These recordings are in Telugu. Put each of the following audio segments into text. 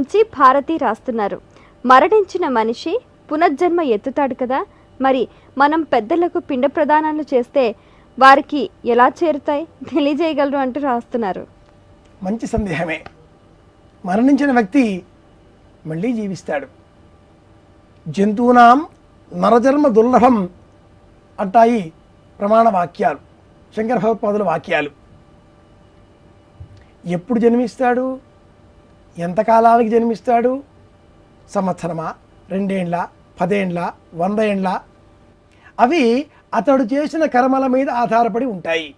నుంచి భారతి రాస్తున్నారు. మరణించిన మనిషి పునర్జన్మ ఎత్తుతాడు కదా. మరి మనం పెద్దలకు పిండ ప్రదానాలు చేస్తే వారికి ఎలా చేరుతాయి? తెలియజేయగలరు అంటూ రాస్తున్నారు. మంచి సందేహమే. మరణించిన వ్యక్తి మళ్ళీ జీవిస్తాడు. జంతువునాం నరజన్మ దుర్లభం అంటాయి ప్రమాణ వాక్యాలు. శంకర భగవత్పాదుల వాక్యాలు. ఎప్పుడు జన్మిస్తాడు? ఎంతకాలానికి జన్మిస్తాడు? సంవత్సరమా? రెండేండ్ల? పదేండ్ల? వంద ఏండ్ల అవి అతడు చేసిన కర్మల మీద ఆధారపడి ఉంటాయి.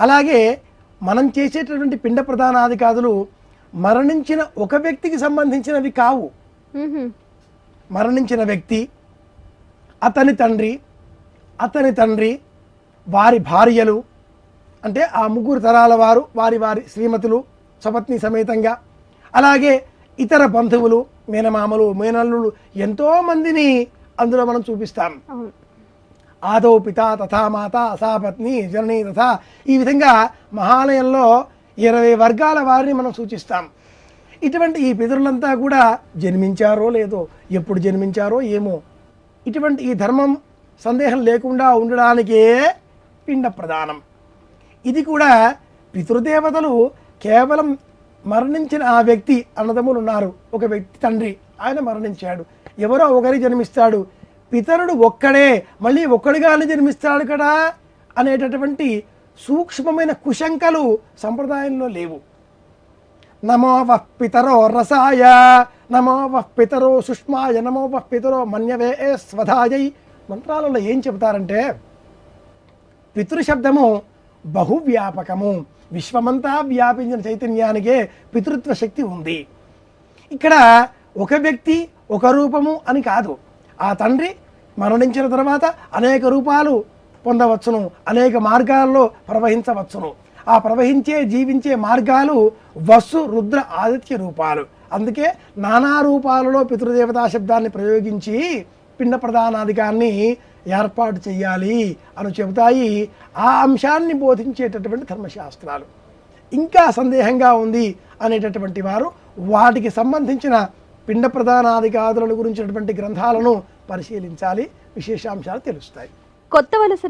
అలాగే మనం చేసేటటువంటి పిండ ప్రధానాధికారులు మరణించిన ఒక వ్యక్తికి సంబంధించినవి కావు. మరణించిన వ్యక్తి అతని తండ్రి అతని తండ్రి వారి భార్యలు అంటే ఆ ముగ్గురు తరాల వారు వారి వారి శ్రీమతులు సపత్ని సమేతంగా. అలాగే ఇతర బంధువులు మేనమామలు మేనల్లులు ఎంతోమందిని అందులో మనం చూపిస్తాం. ఆదౌ పిత తథా మాత సా పత్ని జనని తథా. ఈ విధంగా మహాలయంలో ఇరవై వర్గాల వారిని మనం సూచిస్తాం. ఇటువంటి ఈ పితరులంతా కూడా జన్మించారో లేదో ఎప్పుడు జన్మించారో ఏమో ఇటువంటి ఈ ధర్మం సందేహం లేకుండా ఉండడానికే పిండ ప్రదానం ఇది కూడా పితృదేవతలు కేవలం మరణించిన ఆ వ్యక్తి అన్నదమ్ములు ఉన్నారు ఒక వ్యక్తి తండ్రి ఆయన మరణించాడు. ఎవరో ఒకరి జన్మిస్తాడు. పితరుడు ఒక్కడే మళ్ళీ ఒక్కడిగానే జన్మిస్తాడు కదా అనేటటువంటి సూక్ష్మమైన కుశంకలు సంప్రదాయంలో లేవు. నమో వః పితరో రసాయ నమో వః పితరో సుష్మాయ నమో వః పితరో మన్యవే స్వధాయై. మంత్రాలలో ఏం చెబుతారంటే పితృశబ్దము బహువ్యాపకము. విశ్వమంతా వ్యాపించిన చైతన్యానికే పితృత్వ శక్తి ఉంది. ఇక్కడ ఒక వ్యక్తి ఒక రూపము అని కాదు. ఆ తండ్రి మరణించిన తర్వాత అనేక రూపాలు పొందవచ్చును అనేక మార్గాల్లో ప్రవహించవచ్చును. ఆ ప్రవహించే జీవించే మార్గాలు వస్సు రుద్ర ఆదిత్య రూపాలు. అందుకే నానా రూపాలలో పితృదేవతా శబ్దాన్ని ప్రయోగించి పిండ ప్రధానాధికాన్ని ఏర్పాటు చేయాలి అని చెబుతాయి. ఆ అంశాన్ని బోధించేటటువంటి ధర్మశాస్త్రాలు. ఇంకా సందేహంగా ఉంది అనేటటువంటి వారు వాటికి సంబంధించిన పిండ ప్రధానాధికారుల గురించినటువంటి గ్రంథాలను పరిశీలించాలి. విశేషాంశాలు తెలుస్తాయి. కొత్త వలస